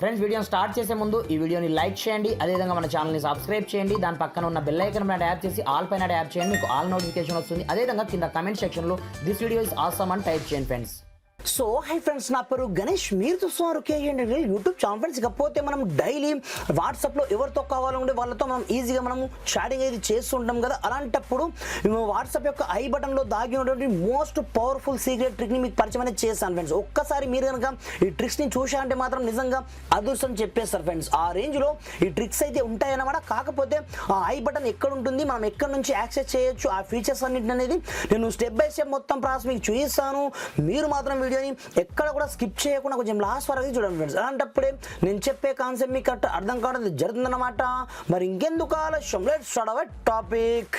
Friends వీడియోని start చేసే ముందు ఈ వీడియోని లైక్ చేయండి. అదేవిధంగా మన ఛానల్ని సబ్స్క్రైబ్ చేయండి. దాని పక్కన ఉన్న బెల్ ఐకన్ మీద యాప్ చేసి ఆల్ పైన యాప్ చేయండి. మీకు ఆల్ నోటిఫికేషన్ వస్తుంది. అదేవిధంగా కింద కమెంట్ సెక్షన్లో దిస్ వీడియో ఇస్ ఆసమ్ అని టైప్ చేయండి ఫ్రెండ్స్ సో హై ఫ్రెండ్స్ నా పేరు గణేష్. మీరు చూస్తున్నారు కేజీ యూట్యూబ్ ఛానల్ ఫ్రెండ్స్ ఇకపోతే మనం డైలీ వాట్సాప్లో ఎవరితో కావాలంటే వాళ్ళతో మనం ఈజీగా మనము చాటింగ్ అయితే చేస్తుంటాం కదా. అలాంటప్పుడు వాట్సాప్ యొక్క ఐ బటన్లో దాగి ఉన్నటువంటి మోస్ట్ పవర్ఫుల్ సీక్రెట్ ట్రిక్ని మీకు పరిచయం అనేది చేశాను ఫ్రెండ్స్ ఒక్కసారి మీరు కనుక ఈ ట్రిక్స్ని చూశారంటే మాత్రం నిజంగా అదృష్టం చెప్పేస్తారు ఫ్రెండ్స్ ఆ రేంజ్లో ఈ ట్రిక్స్ అయితే ఉంటాయన్నమాట కాకపోతే ఆ ఐ బటన్ ఎక్కడ ఉంటుంది? మనం ఎక్కడ నుంచి యాక్సెస్ చేయొచ్చు? ఆ ఫీచర్స్ అన్నింటిని అనేది నేను స్టెప్ బై స్టెప్ మొత్తం ప్రాసెస్ మీకు చూపిస్తాను. మీరు మాత్రం వీడియో వీడియోని ఎక్కడ కూడా స్కిప్ చేయకుండా కొంచెం లాస్ట్ వరకు చూడండి ఫ్రెండ్స్ అలాంటప్పుడే నేను చెప్పే కాన్సెప్ట్ మీకు కరెక్ట్ అర్థం కావడం జరుగుతుందన్నమాట. మరి ఇంకెందుకు ఆలస్యం? Let's start our topic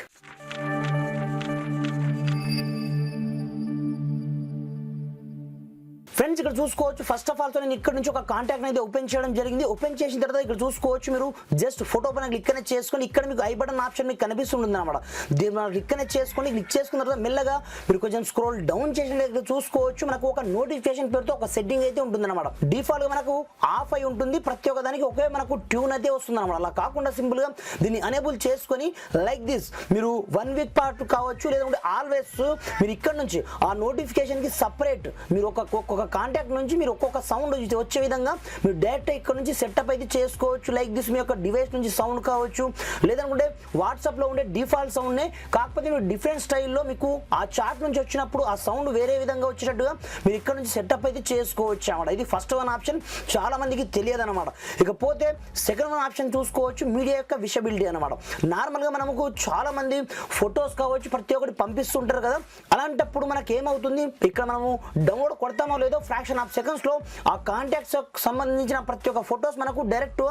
friends ఇక్కడ చూసుకోవచ్చు. ఫస్ట్ ఆఫ్ ఆల్ నేను ఇక్కడ నుంచి ఒక కాంటాక్ట్ అయితే ఓపెన్ చేయడం జరిగింది. ఓపెన్ చేసిన తర్వాత ఇక్కడ చూసుకోవచ్చు మీరు. జస్ట్ ఫోటో పైన క్లిక్ అనేది చేసుకొని ఇక్కడ మీకు ఐ బటన్ ఆప్షన్ మీకు కనిపిస్తుంది అనమాట దీని మనం క్లిక్ అనేది చేసుకొని క్లిక్ చేసుకున్న తర్వాత మెల్లగా మీరు కొంచెం స్క్రోల్ డౌన్ చేసిన దగ్గర చూసుకోవచ్చు. మనకు ఒక నోటిఫికేషన్ పేరుతో ఒక సెట్టింగ్ అయితే ఉంటుంది అనమాట డిఫాల్ట్గా మనకు ఆఫ్ అయి ఉంటుంది. ప్రతి ఒక్క దానికి ఒకే మనకు ట్యూన్ అయితే వస్తుంది అనమాట అలా కాకుండా సింపుల్గా దీన్ని అనేబుల్ చేసుకొని లైక్ దిస్ మీరు వన్ వీక్ పార్ట్ కావచ్చు లేదంటే ఆల్వేస్ మీరు ఇక్కడ నుంచి ఆ నోటిఫికేషన్కి సపరేట్ మీరు ఒక ఒక్కొక్క కాంటాక్ట్ నుంచి మీరు ఒక్కొక్క సౌండ్ వచ్చే విధంగా మీరు డైరెక్ట్ ఇక్కడ నుంచి సెటప్ అయితే చేసుకోవచ్చు. లైక్ దిస్ మీ యొక్క డివైస్ నుంచి సౌండ్ కావచ్చు. లేదనుకుంటే వాట్సాప్లో ఉండే డిఫాల్ట్ సౌండ్నే కాకపోతే మీరు డిఫరెంట్ స్టైల్లో మీకు ఆ చాట్ నుంచి వచ్చినప్పుడు ఆ సౌండ్ వేరే విధంగా వచ్చేటట్టుగా మీరు ఇక్కడ నుంచి సెటప్ అయితే చేసుకోవచ్చు అనమాట ఇది ఫస్ట్ వన్ ఆప్షన్ చాలా మందికి తెలియదు అనమాట ఇకపోతే సెకండ్ వన్ ఆప్షన్ చూసుకోవచ్చు. మీడియా యొక్క విషబిలిటీ అనమాట నార్మల్గా మనకు చాలా మంది ఫొటోస్ కావచ్చు ప్రతి ఒక్కటి పంపిస్తుంటారు కదా. అలాంటప్పుడు మనకి ఏమవుతుంది ఇక్కడ మనము డౌన్లోడ్ కొడతామో లేదో ఫ్రాక్షన్ ఆఫ్ సెకండ్స్లో ఆ కాంటాక్ట్స్ సంబంధించిన ప్రతి ఒక్క ఫొటోస్ మనకు డైరెక్ట్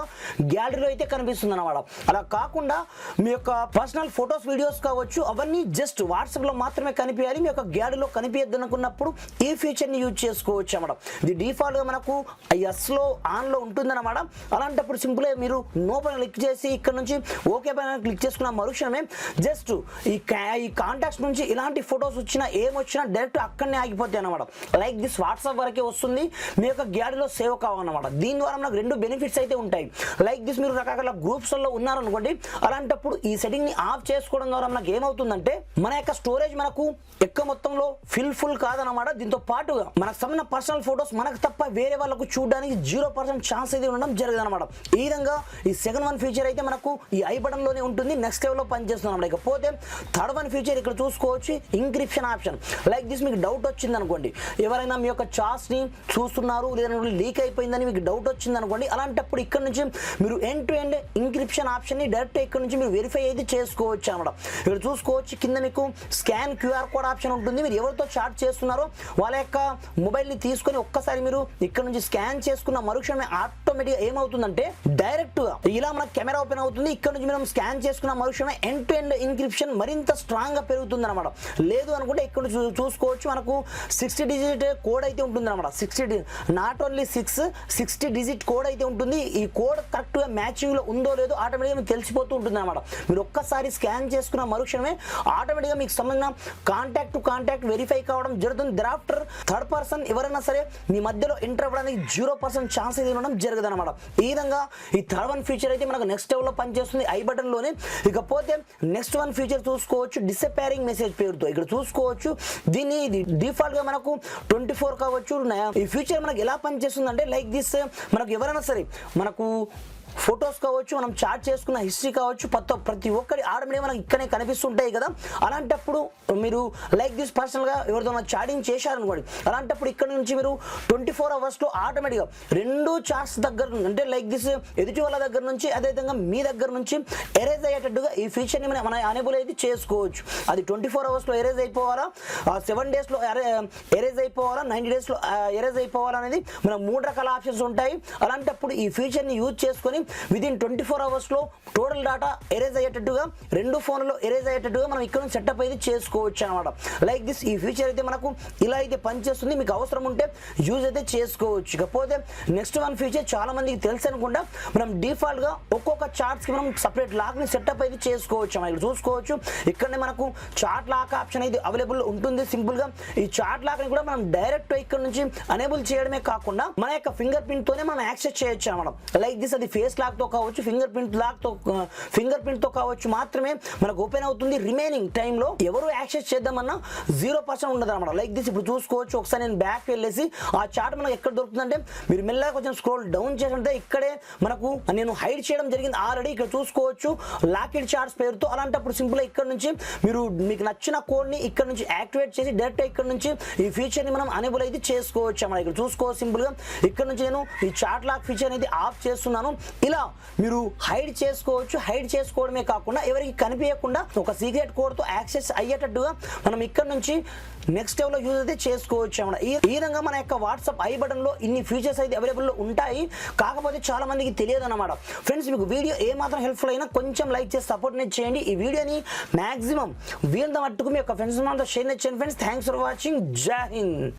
గ్యాలరీలో అయితే కనిపిస్తుంది అనమాట అలా కాకుండా మీ యొక్క పర్సనల్ ఫొటోస్ వీడియోస్ కావచ్చు అవన్నీ జస్ట్ వాట్సాప్లో మాత్రమే కనిపించాలి మీ యొక్క గ్యాలరీలో కనిపించద్దు అనుకున్నప్పుడు ఈ ఫీచర్ని యూజ్ చేసుకోవచ్చు అనమాట ఇది డిఫాల్ట్గా మనకు ఎస్లో ఆన్లో ఉంటుందన్నమాట. అలాంటప్పుడు సింపుల్గా మీరు నో పైన క్లిక్ చేసి ఇక్కడ నుంచి ఓకే పైన క్లిక్ చేసుకున్న మరుక్షణమే జస్ట్ ఈ ఈ కాంటాక్ట్స్ నుంచి ఇలాంటి ఫొటోస్ వచ్చినా ఏం వచ్చినా డైరెక్ట్ అక్కడనే ఆగిపోతాయి అనమాట లైక్ దిస్ వాట్సాప్ వరకే వస్తుంది. మీ యొక్క గ్యాలరీలో సేవ్ కావాలన్నమాట. దీని ద్వారా మనకు రెండు బెనిఫిట్స్ అయితే ఉంటాయి. లైక్ దిస్ మీరు రకరకాల గ్రూప్స్లో ఉన్నారనుకోండి అలాంటప్పుడు ఈ సెట్టింగ్ని ఆఫ్ చేసుకోవడం ద్వారా మనకు ఏమవుతుందంటే మన యొక్క స్టోరేజ్ మనకు ఎక్కువ మొత్తంలో ఫిల్ ఫుల్ కాదనమాట దీంతో పాటుగా మనకు సంబంధించిన పర్సనల్ ఫొటోస్ మనకు తప్ప వేరే వాళ్ళకు చూడడానికి జీరో పర్సెంట్ ఛాన్స్ అయితే ఉండడం జరగదు అనమాట ఈ విధంగా ఈ సెకండ్ వన్ ఫీచర్ అయితే మనకు ఈ ఐ బటన్లోనే ఉంటుంది. నెక్స్ట్ లెవెల్లో పనిచేస్తుంది అనమాట ఇకపోతే థర్డ్ వన్ ఫీచర్ ఇక్కడ చూసుకోవచ్చు. ఇంక్రిప్షన్ ఆప్షన్ లైక్ దిస్ మీకు డౌట్ వచ్చింది అనుకోండి ఎవరైనా మీ యొక్క చార్ట్స్ని చూస్తున్నారు లేదంటే లీక్ అయిపోయిందని మీకు డౌట్ వచ్చింది అనుకోండి అలాంటప్పుడు ఇక్కడ నుంచి మీరు ఎండ్ టు ఎండ్ ఇంక్రిప్షన్ ఆప్షన్ని డైరెక్ట్ ఇక్కడ నుంచి మీరు వెరిఫై అయితే చేసుకోవచ్చు అనమాట. ఇక్కడ చూసుకోవచ్చు కింద మీకు స్కాన్ క్యూఆర్ కోడ్ ఆప్షన్ ఉంటుంది. మీరు ఎవరితో చాట్ చేస్తున్నారో వాళ్ళ యొక్క మొబైల్ని తీసుకొని ఒక్కసారి మీరు ఇక్కడ నుంచి స్కాన్ చేసుకున్న మరుక్షణమే ఆటోమేటిక్ ఏమవుతుందంటే డైరెక్ట్గా ఇలా మన కెమెరా ఓపెన్ అవుతుంది. ఇక్కడ నుంచి మనం స్కాన్ చేసుకున్న మరుక్షణమే ఎండ్ టు ఎండ్ ఇన్క్రిప్షన్ మరింత స్ట్రాంగ్గా పెరుగుతుంది అనమాట లేదు అనుకుంటే ఇక్కడ చూసుకోవచ్చు. మనకు సిక్స్టీ డిజిట్ కోడ్ అయితే ఉంటుంది అనమాట sixty not only six sixty digit code అయితే ఉంటుంది. ఈ కోడ్ కరెక్ట్గా మ్యాచింగ్లో ఉందో లేదో ఆటోమేటిక్గా మీకు తెలిసిపోతూ ఉంటుంది అనమాట మీరు ఒక్కసారి స్కాన్ చేసుకున్న మరుక్షణమే ఆటోమేటిక్గా మీకు సంబంధించిన కాంటాక్ట్ టు కాంటాక్ట్ వెరిఫై కావడం జరుగుతుంది. దరాఫ్టర్ థర్డ్ పర్సన్ ఎవరైనా సరే మీ మధ్యలో ఎంటర్ అవ్వడానికి జీరో పర్సెంట్ ఛాన్స్ అయితే ఉండడం జరగదు అనమాట ఈ విధంగా ఈ థర్డ్ వన్ ఫీచర్ అయితే మనకు నెక్స్ట్ లెవెల్లో పనిచేస్తుంది. ఐ బటన్లోనే ఇకపోతే నెక్స్ట్ వన్ ఫీచర్ చూసుకోవచ్చు. డిసపేరింగ్ మెసేజ్ పేరుతో. ఇక్కడ చూసుకోవచ్చు. దీన్ని ఇది డిఫాల్ట్గా మనకు ట్వంటీ ఫోర్ కావచ్చు. నా- ఈ ఫ్యూచర్ మనకు ఎలా పనిచేస్తుంది అంటే లైక్ దిస్ మనకు ఎవరైనా సరే మనకు ఫొటోస్ కావచ్చు మనం చాట్ చేసుకున్న హిస్టరీ కావచ్చు ప్రతి ప్రతి ఒక్కరి ఆడమే మనకి ఇక్కడే కనిపిస్తుంటాయి కదా. అలాంటప్పుడు మీరు లైక్ దిస్ పర్సనల్గా ఎవరితో చాటింగ్ చేశారనుకోండి అలాంటప్పుడు ఇక్కడ నుంచి మీరు ట్వంటీ ఫోర్ అవర్స్లో ఆటోమేటిక్గా రెండు చాట్స్ దగ్గర అంటే లైక్ దిస్ ఎదుటి వాళ్ళ దగ్గర నుంచి అదేవిధంగా మీ దగ్గర నుంచి ఎరేజ్ అయ్యేటట్టుగా ఈ ఫీచర్ని మనం మన అనేబుల్ అయితే చేసుకోవచ్చు. అది ట్వంటీ ఫోర్ అవర్స్లో ఎరేజ్ అయిపోవాలా? సెవెన్ డేస్లో ఎరేజ్ అయిపోవాలా? నైంటీ డేస్లో ఎరేజ్ అయిపోవాలా అనేది మనం మూడు రకాల ఆప్షన్స్ ఉంటాయి. అలాంటప్పుడు ఈ ఫీచర్ని యూజ్ చేసుకొని విదిన్ ట్వంటీ ఫోర్ అవర్స్లో టోటల్ డేటా ఎరేజ్ అయ్యేటట్టుగా రెండు ఫోన్లో ఎరేజ్ అయ్యేటట్టుగా మనం ఇక్కడ నుంచి సెటప్ అయితే చేసుకోవచ్చు అనమాట లైక్ దిస్ ఈ ఫీచర్ అయితే మనకు ఇలా అయితే పనిచేస్తుంది. మీకు అవసరం ఉంటే యూజ్ అయితే చేసుకోవచ్చు. ఇకపోతే నెక్స్ట్ వన్ ఫీచర్ చాలా మందికి తెలుసు అనుకుంటా. మనం డిఫాల్ట్గా ఒక్కొక్క చార్ట్స్కి మనం సపరేట్ లాక్ని సెటప్ అయితే చేసుకోవచ్చు మనం ఇక్కడ చూసుకోవచ్చు. ఇక్కడనే మనకు చార్ట్ లాక్ ఆప్షన్ అయితే అవైలబుల్ ఉంటుంది. సింపుల్గా ఈ చార్ట్ లాక్ని కూడా మనం డైరెక్ట్ ఇక్కడ నుంచి అనేబుల్ చేయడమే కాకుండా మన యొక్క ఫింగర్ ప్రింట్ తోనే మనం యాక్సెస్ చేయొచ్చు అనమాట లైక్ దిస్ అది ఫేస్ ఫేస్ లాక్తో కావచ్చు ఫింగర్ ప్రింట్ లాక్తో ఫింగర్ ప్రింట్తో కావచ్చు మాత్రమే మనకు ఓపెన్ అవుతుంది. రిమైనింగ్ టైంలో ఎవరు యాక్సెస్ చేద్దామన్నా జీరో పర్సెంట్ ఉండదు అనమాట లైక్ దిస్ ఇప్పుడు చూసుకోవచ్చు. ఒకసారి నేను బ్యాక్ వెళ్ళేసి ఆ చార్ట్ మనకు ఎక్కడ దొరుకుతుందంటే మీరు మెల్లగా కొంచెం స్క్రోల్ డౌన్ చేసినట్టే ఇక్కడే మనకు నేను హైడ్ చేయడం జరిగింది ఆల్రెడీ ఇక్కడ చూసుకోవచ్చు. లాకెట్ చార్ట్స్ పేరుతో అలాంటప్పుడు సింపుల్గా ఇక్కడ నుంచి మీరు మీకు నచ్చిన కోడ్ని ఇక్కడ నుంచి యాక్టివేట్ చేసి డైరెక్ట్ ఇక్కడ నుంచి ఈ ఫీచర్ని మనం అనేబుల్ అయితే చేసుకోవచ్చు అన్నమాట. ఇక్కడ చూసుకోవచ్చు సింపుల్గా. ఇక్కడ నుంచి నేను ఈ చార్ట్ లాక్ ఫీచర్ అనేది ఆఫ్ చేస్తున్నాను. ఇలా మీరు హైడ్ చేసుకోవచ్చు. హైడ్ చేసుకోవడమే కాకుండా ఎవరికి కనిపించకుండా ఒక సీక్రెట్ కోడ్తో యాక్సెస్ అయ్యేటట్టుగా మనం ఇక్కడ నుంచి నెక్స్ట్ లెవెల్లో యూజ్ అయితే చేసుకోవచ్చు అన్నమాట. ఈ ఈ విధంగా మన యొక్క వాట్సాప్ ఐ బటన్లో ఇన్ని ఫీచర్స్ అయితే అవైలబుల్లో ఉంటాయి. కాకపోతే చాలా మందికి తెలియదు అనమాట ఫ్రెండ్స్ మీకు వీడియో ఏ మాత్రం హెల్ప్ఫుల్ అయినా కొంచెం లైక్ చేసి సపోర్ట్ చేయండి. ఈ వీడియోని మ్యాక్సిమం వీళ్ళ మట్టుకు మీ యొక్క ఫ్రెండ్స్ మనతో షేర్ చేయండి. ఫ్రెండ్స్ థ్యాంక్స్ ఫర్ వాచింగ్ జై హింద్